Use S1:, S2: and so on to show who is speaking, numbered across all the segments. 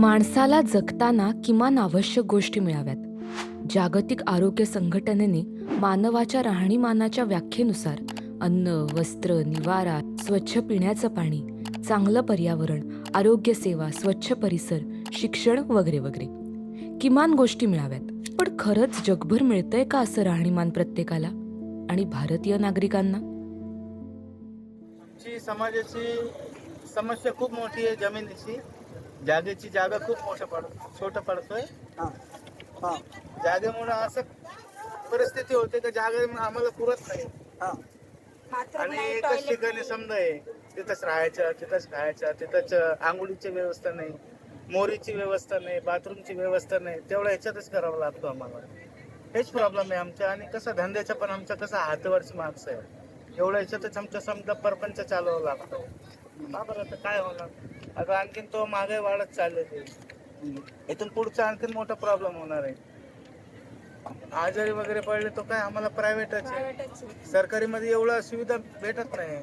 S1: माणसाला जगताना किमान आवश्यक गोष्टी मिळाव्यात. जागतिक आरोग्य संघटनेने मानवाच्या राहणीमानाच्या व्याख्येनुसार अन्न वस्त्र निवारा स्वच्छ पिण्याचं पाणी चांगलं पर्यावरण आरोग्य सेवा स्वच्छ परिसर शिक्षण वगैरे वगैरे किमान गोष्टी मिळाव्यात. पण खरंच जगभर मिळतंय का असं राहणीमान प्रत्येकाला आणि भारतीय नागरिकांना?
S2: समाजाची समस्या खूप मोठी आहे जमिनीची. जागेची जागा खूप मोठं पड छोटं पडतोय.
S3: हा. हा.
S2: जागेमुळे असं परिस्थिती होते की जागा आम्हाला पुरत नाही.
S3: हा.
S2: आणि एकच ठिकाणी समजा आहे तिथंच राहायचं तिथंच खायचं तिथंच आंघोळीची व्यवस्था नाही मोरीची व्यवस्था नाही बाथरूमची व्यवस्था नाही तेवढं ह्याच्यातच करावं लागतो आम्हाला. हेच प्रॉब्लेम आहे आमच्या आणि कसं धंद्याचा पण आमचा कसं हातावरची माणसं आहे. एवढं ह्याच्यातच आमचा समजा परपंच चालवावं लागतो. का बरं आता काय होणार? आता आणखीन तो मागे वाढत चाललेली आहे. इथून पुढचा आणखीन मोठा प्रॉब्लेम होणार आहे. आजारी वगैरे पडले तो काय आम्हाला प्रायव्हेटच आहे. सरकारी मध्ये एवढं सुविधा भेटत नाही.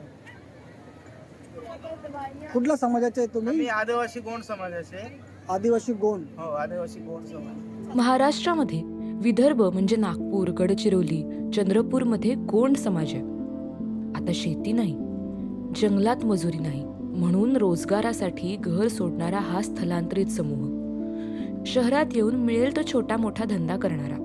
S3: कुठल्या समाजाचे आहे तुम्ही?
S2: मी आदिवासी गोंड समाजाचे.
S3: आदिवासी गोंड.
S2: हो आदिवासी गोंड समाज.
S1: महाराष्ट्रामध्ये विदर्भ म्हणजे नागपूर गडचिरोली चंद्रपूरमध्ये गोंड समाज आहे. आता शेती नाही. जंगलात मजुरी नाही. म्हणून रोजगारासाठी घर सोडणारा हा स्थलांतरित समूह. शहरात येऊन मिळेल तो छोटा मोठा धंदा करणारा.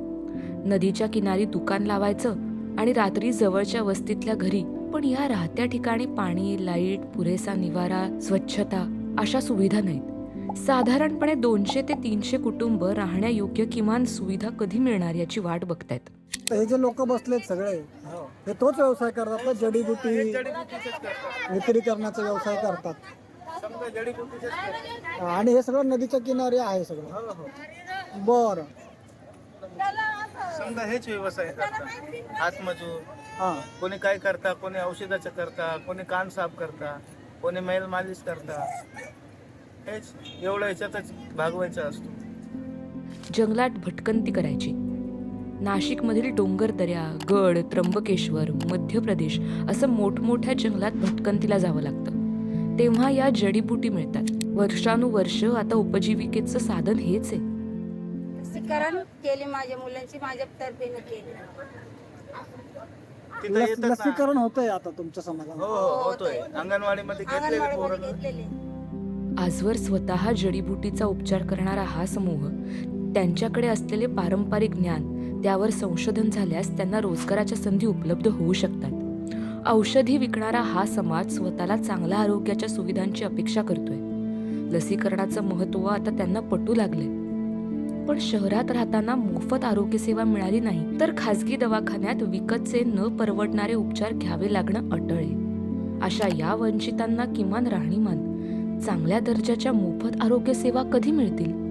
S1: नदीच्या किनारी दुकान लावायचं आणि रात्री जवळच्या वस्तीतल्या घरी पण या राहत्या ठिकाणी पाणी लाइट पुरेसा निवारा स्वच्छता अशा सुविधा नाहीत. साधारणपणे दोनशे ते तीनशे कुटुंब राहण्यायोग्य किमान सुविधा कधी मिळणार याची वाट बघतायत.
S3: हे जे लोक बसलेत सगळे
S2: हो
S3: तोच व्यवसाय करतात ना जडीबुटी
S2: हे
S3: विक्री करण्याचा व्यवसाय
S2: करतात.
S3: आणि हे सगळं नदीच्या किनारी आहे सगळं.
S2: हो हो
S3: बरं.
S2: समजा हेच व्यवसाय करतात हातमजूर.
S3: हा.
S2: कोणी काय करता कोणी औषधाचं करता कोणी कान साफ करता कोणी मैल मालिश करता. हेच एवढं ह्याच्यातच भागवायचं असतो.
S1: जंगलात भटकंती करायची. नाशिकमधील डोंगर दऱ्या गड त्र्यंबकेश्वर मध्य प्रदेश असं मोठमोठ्या जंगलात भटकंतीला जावं लागतं. तेव्हा या जडीबुटी मिळतात. वर्षानुवर्ष आता उपजीविकेचं साधन हेच आहे.
S4: लसीकरण केले माझ्या मुलांची माझ्या तर्फेने केले.
S2: तिथं
S3: लस-
S2: येतात ना.
S3: लसीकरण होतंय आता तुमच्या
S2: हो
S3: समाजाला
S2: हो होतोय. अंगणवाडीमध्ये घेतलेले
S4: अंगणवाडीमध्ये
S2: पोरं
S4: घेतलेले.
S1: आजवर स्वतः जडीबुटीचा उपचार करणारा हा समूह त्यांच्याकडे असलेले पारंपरिक ज्ञान त्यावर संशोधन झाल्यास त्यांना रोजगाराच्या संधी उपलब्ध होऊ शकतात. औषधी विकणारा हा समाज स्वतःला चांगल्या आरोग्याच्या सुविधांची अपेक्षा करतोय. लसीकरणाचं महत्त्व आता त्यांना पटू लागले पण शहरात राहताना मोफत आरोग्य सेवा मिळाली नाही तर खासगी दवाखान्यात विकतचे न परवडणारे उपचार घ्यावे लागणं अटळ आहे. अशा या वंचितांना किमान राहणीमान चांगल्या दर्जाच्या मोफत आरोग्य सेवा कधी मिळतील?